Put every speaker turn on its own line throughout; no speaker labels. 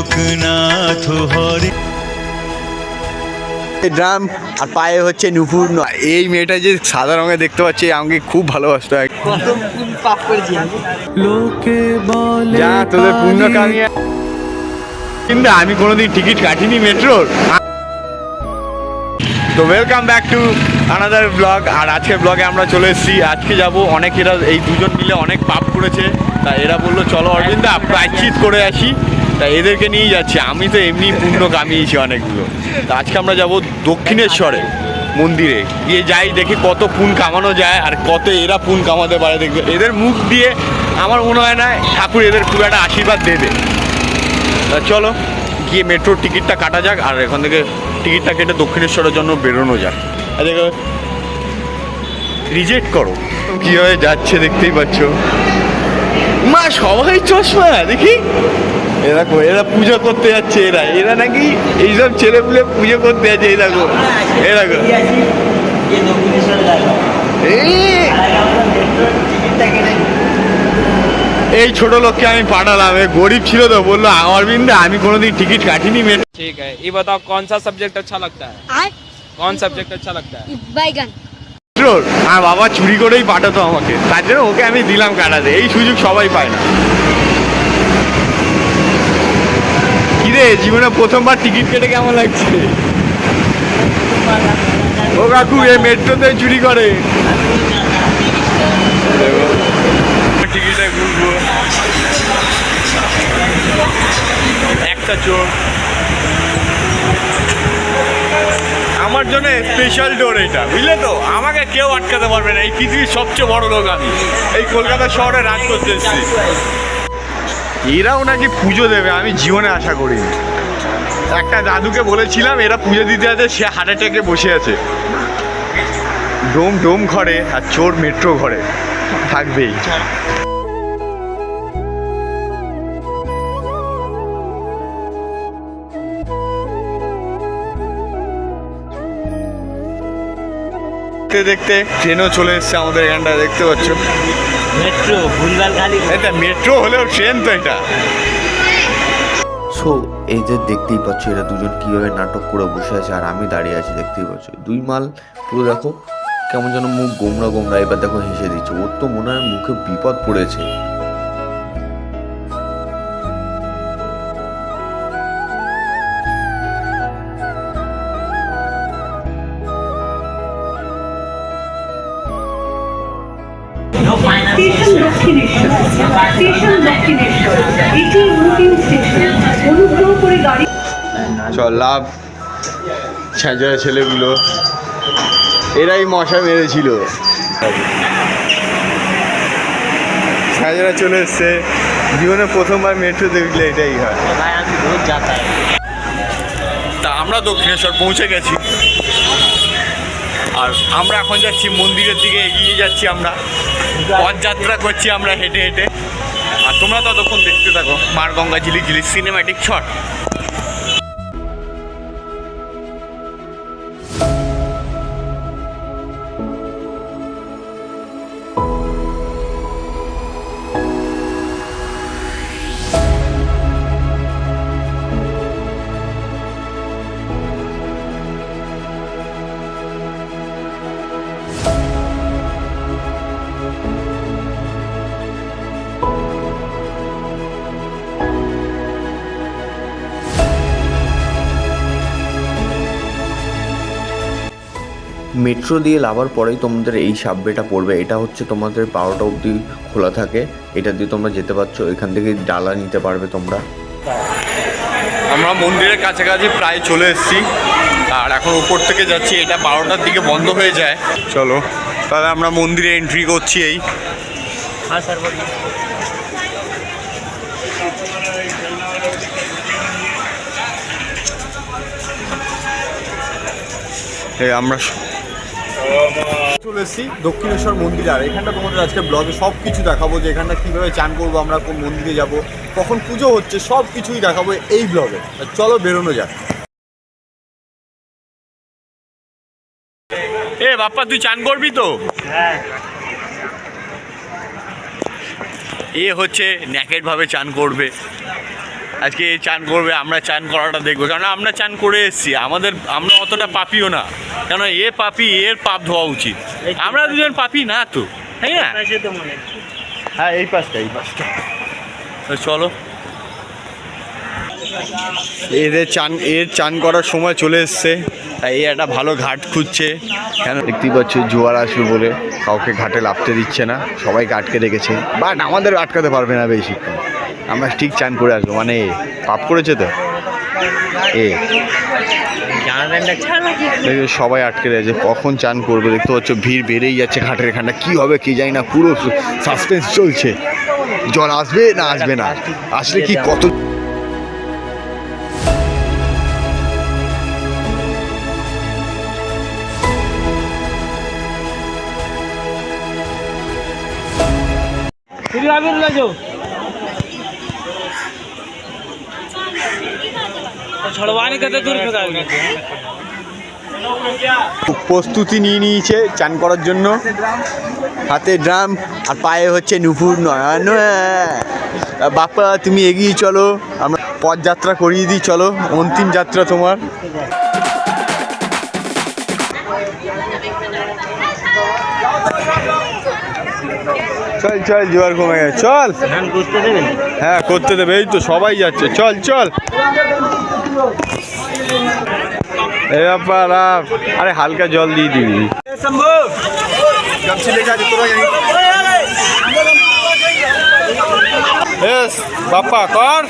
লোকনাথ হরে।
Drum আর পায়ে হচ্ছে নুপুর ন- এই মেয়েটা যে সাদা রঙে দেখতে পাচ্ছি আমাকে খুব ভালোবাসতো।
লোকে বলে
যা তোদের পুণ্য কামিয়ে কিন্তু আমি কোনোদিন টিকিট কাটিনি মেট্রোর। তো welcome back to another blog আর আজকের ব্লগে আমরা চলে এসেছি। আজকে যাব অনেক এরা এই দুজন মিলে অনেক পাপ করেছে। তা এরা বলল চলো অরবিন্দা প্রায়শ্চিত করে আসি। তা এদেরকে নিয়ে যাচ্ছি। আমি তো এমনি পুণ্য কামিয়েছি অনেকগুলো। তা আজকে আমরা যাব দক্ষিণেশ্বরে মন্দিরে। গিয়ে যাই, দেখি কত পুন কামানো যায় আর কত এরা পুন কামাতে পারে। দেখবে এদের মুখ দিয়ে আমার মনে হয় না ঠাকুর এদের খুব একটা আশীর্বাদ দেবে। তা চলো, গিয়ে মেট্রোর টিকিটটা কাটা যাক আর এখান থেকে টিকিটটা কেটে দক্ষিণেশ্বরের জন্য বেরোনো যাক। আর দেখো রিজেক্ট করো। কীভাবে যাচ্ছে দেখতেই পাচ্ছ। মা, সবাই চশমা, দেখি। এরকম এরা পুজো করতে যাচ্ছে এরা। এরা নাকি এইসব ছেলেপুলে পুজো করতে যাচ্ছে এরকম এরকম এই ছোট লোককে আমি পাঠালাম গরিব ছিল তো বলল আমার বিন্দু আমি কোনোদিন টিকিট কাটিনি
মেট ঠিক আছে এই বাতাও কোন সা সাবজেক্ট আচ্ছা
লাগতা
হ্যাঁ? কোন সাবজেক্ট আচ্ছা লাগতা
বাইগান।
মেট্রোর আমার বাবা চুরি করেই পাঠাতো আমাকে তার জন্য ওকে আমি দিলাম কাটাতে এই সুযোগ সবাই পায় না। কিরে জীবনে প্রথমবার টিকিট কেটে কেমন লাগছে? ও কাকু, এই মেট্রোতে চুরি করে। টিকিটে ঘুরবো একটা আমার জন্য স্পেশাল ডোর এটা, বুঝলে তো? আমাকে কেউ আটকাতে পারবে না। এই পৃথিবীর সবচেয়ে বড় লোক আমি। এই কলকাতা শহরে রাজ করতে এসেছি। এরাও নাকি পুজো দেবে, আমি জীবনে আশা করিনি। একটা দাদুকে বলেছিলাম, এরা পুজো দিতে আছে, সে হার্ট অ্যাটাকে বসে আছে। ডোম ডোম ঘরে আর চোর মেট্রো ঘরে, থাকবেই। দেখতে দেখতে ট্রেনও চলে এসছে আমাদের এখানটা দেখতে পাচ্ছ?
মেট্রো ভুলভাল খালি
এটা মেট্রো হলেও ট্রেন তো এটা।
সো এই যে দেখতেই পাচ্ছ এরা দুজন কীভাবে নাটক করে বসে আছে আর আমি দাঁড়িয়ে আছি দেখতেই পাচ্ছ। দুই মাল পুরো দেখো কেমন যেন মুখ গোমরা গোমরা এবার দেখো হেসে দিচ্ছে। ওর তো মনে হয় মুখে বিপদ পড়েছে।
স্টেশন দক্ষিণেশ্বর স্টেশন দক্ষিণেশ্বর এটি বুকিং স্টেশন। অনুগ্রহ করে গাড়ি
চল লাভ। ছেঁচড়া ছেলেগুলো। এরাই মশা মেরেছিল। ছেঁচড়া চলে এসছে। জীবনে প্রথমবার মেট্রো দেখলে এটাই হয়। তা আমরা দক্ষিণেশ্বর পৌঁছে গেছি। আর আমরা এখন যাচ্ছি, মন্দিরের দিকে এগিয়ে যাচ্ছি আমরা। পদযাত্রা করছি আমরা হেঁটে হেঁটে। আর তোমরা ততক্ষণ দেখতে থাকো, মার গঙ্গা ঝিলি ঝিলি সিনেমাটিক শট
মেট্রো দিয়ে লাভার পরেই তোমাদের এই সাবওয়েটা পড়বে। এটা হচ্ছে তোমাদের বারোটা অবধি খোলা থাকে। এটা দিয়ে তোমরা যেতে পারছ। এখান থেকে ডালা নিতে পারবে তোমরা।
আমরা মন্দিরের কাছাকাছি প্রায় চলে এসেছি। আর এখন উপর থেকে যাচ্ছি। এটা বারোটার দিকে বন্ধ হয়ে যায়। চলো তাহলে আমরা মন্দিরে এন্ট্রি করছি এই।
হ্যাঁ স্যার
আমরা চলে এসেছি দক্ষিণেশ্বর মন্দির। আর এখানটা তোমাদের আজকে ব্লগে সব কিছু দেখাবো যে এখানটা কীভাবে চান করব আমরা কোন মন্দিরে যাব কখন পুজো হচ্ছে সব কিছুই দেখাবো এই ব্লগে চলো বেরোনো যাক। এ বাপ্পা তুই চান করবি তো?
হ্যাঁ।
এ হচ্ছে ন্যাকেট ভাবে চান করবে। আজকে চান করবে আমরা চান করাটা দেখব। কারণ আমরা চান করে এসেছি আমাদের আমরা অতটা পাপিও না। কেন এ পাপি এর পাপ ধোয়া উচিত। আমরা দুজন পাপি না তো তাই না?
হয়।
এই পাশটা এই পাশটা। তো চলো। এদের চান এর চান করার সময় চলে এসছে তাই এই একটা ভালো ঘাট খুঁজছে। কেন?
দেখতেই পাচ্ছ জোয়ার আসবে বলে কাউকে ঘাটে লাফতে দিচ্ছে না সবাইকে আটকে রেখেছে। বাট আমাদের আটকাতে পারবে না বেশিক্ষণ। আমরা ঠিক চান করে আসব মানে পাপ করেছে তো। এ। সবাই আটকে রয়েছে, কখন চান করবে দেখতে পাচ্ছ, ভিড় বেড়েই যাচ্ছে ঘাটের এখানটা, কী হবে কে জানি না, পুরো সাসপেন্স চলছে। জল আসবে না আসবে না? আসলে কি কত
ফিরে যাবেন না
প্রস্তুতি নিয়ে নিয়েছে চান করার জন্য। হাতে ড্রাম আর পায়ে হচ্ছে নুপুর নয় বাপ্পা তুমি এগিয়ে চলো। আমরা পদযাত্রা করিয়ে দিই চলো। অন্তিম যাত্রা তোমার। চল চল জোয়ার কমে গেছে। চল। হ্যাঁ করতে দেবে। এই তো সবাই যাচ্ছে। চল চল। এ ব্যাপার। আরে হালকা জল দিয়ে দিবি এস বাপ্পা কর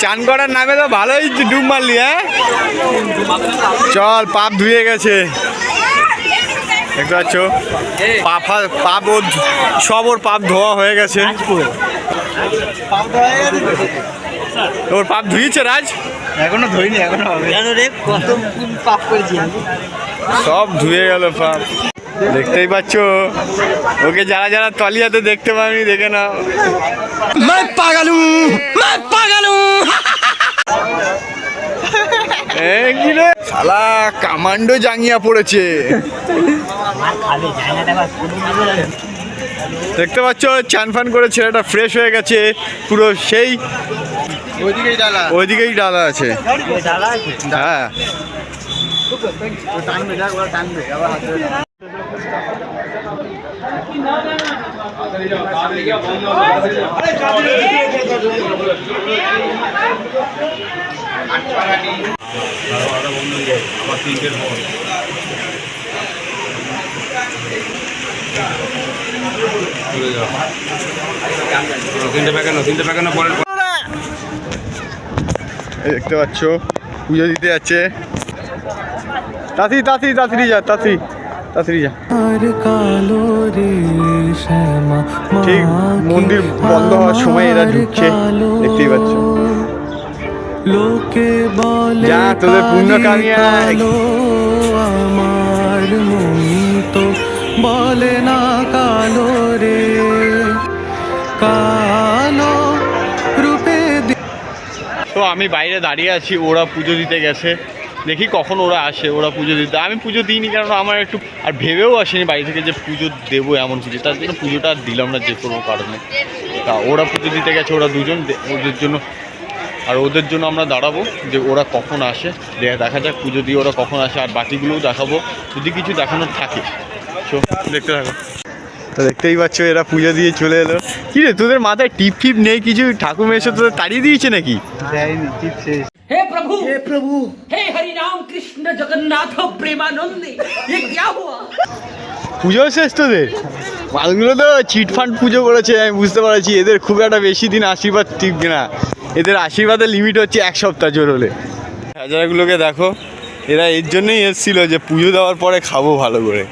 চান করার নামে তো ভালোই ডুব মারলি হ্যাঁ? চল পাপ ধুয়ে গেছে। দেখতে পাচ্ছ? পাপ পাপ ওর সব ওর পাপ ধোয়া হয়ে গেছে। ওর পাপ ধুয়েছে রাজ?
এখনও ধরিনি এখনও হবে। রে কত পাপ করেছি
সব ধুয়ে গেল পাপ। দেখতেই পাচ্ছ। ওকে যারা যারা তলিয়াতে দেখতে পাবনি দেখে নাও। এই কি রে? শালা কামান্ডো জাঙ্গিয়া পড়েছে। দেখতে পাচ্ছ চান ফান করে ছেলেটা ফ্রেশ হয়ে গেছে। পুরো সেই
ওইদিকেই ডালা।
ওইদিকেই ডালা আছে।
ওই ডালা আছে।
হ্যাঁ। দেখতে পাচ্ছ পুজো দিতে যাচ্ছে। তাঁতি তাঁতি তাড়াতাড়ি যা তাঁতি তাড়াতাড়ি যা।
কালো রে
ঠিক মন্দির বন্ধ হওয়ার সময় এরা ঢুকছে দেখতেই পাচ্ছ।
লোকে বলে
যা, তোদের পুণ্য কামিয়ে।
আমার মন তো বলে না কালো রে। কালো রূপে
তো আমি বাইরে দাঁড়িয়ে আছি ওরা পুজো দিতে গেছে। দেখি কখন ওরা আসে ওরা পুজো দিতে। আমি পুজো দিইনি কারণ আমার একটু আর ভেবেও আসেনি বাড়ি থেকে যে পুজো দেবো এমন পুজো তার জন্য পুজোটা আর দিলাম না যে কোনো কারণে তা ওরা পুজো দিতে গেছে ওরা দুজন। ওদের জন্য আর ওদের জন্য আমরা দাঁড়াবো যে ওরা কখন আসে। দেখা যাক পুজো দিয়ে ওরা কখন আসে। আর বাকিগুলোও দেখাবো যদি কিছু দেখানোর থাকে। তো দেখতে থাকো। তো দেখতেই পাচ্ছ এরা পুজো দিয়ে চলে এলো। কি রে তোদের মাথায় টিপ টিপ নেই কিছু? ঠাকুর এসে তোদের তাড়িয়ে দিয়েছে নাকি?
प्रभु हे प्रभु हे हरि राम कृष्ण जगन्नाथ प्रेमानंदी ये क्या हुआ
পুজো শেষ তোদের মালগুলো তো চিটফান্ড পুজো করেছে আমি বুঝতে পারছি এদের খুব একটা বেশি দিন আশীর্বাদ টিকবে না এদের আশীর্বাদের লিমিট হচ্ছে এক সপ্তাহ জোর হলে হাজারগুলোকে দেখো এরা এর জন্যই এসেছিল যে পুজো দেওয়ার পরে খাবো ভালো করে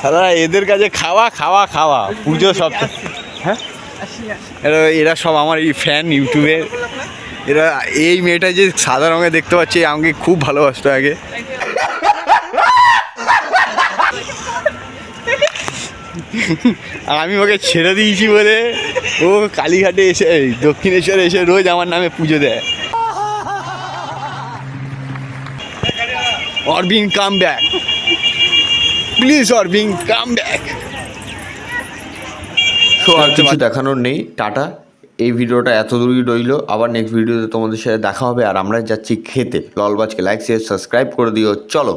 সারা এদের কাছে খাওয়া খাওয়া খাওয়া পুজো সব হ্যাঁ এরা এরা সব আমার এই ফ্যান ইউটিউবে এরা, এই মেয়েটা যে সাদা রঙে দেখতে পাচ্ছি আমাকে খুব ভালোবাসতো আগে। আমি ওকে ছেড়ে দিয়েছি বলে ও কালীঘাটে এসে দক্ষিণেশ্বরে এসে রোজ আমার নামে পুজো দেয়। Arvin come back please
Arvin come back দেখানোর নেই, টাটা। এই ভিডিওটা এত দূরই রইল। আবার নেক্সট ভিডিওতে তোমাদের সাথে দেখা হবে আর আমরা যাচ্ছি খেতে। ললবাজকে লাইক শেয়ার সাবস্ক্রাইব করে দিও। চলো।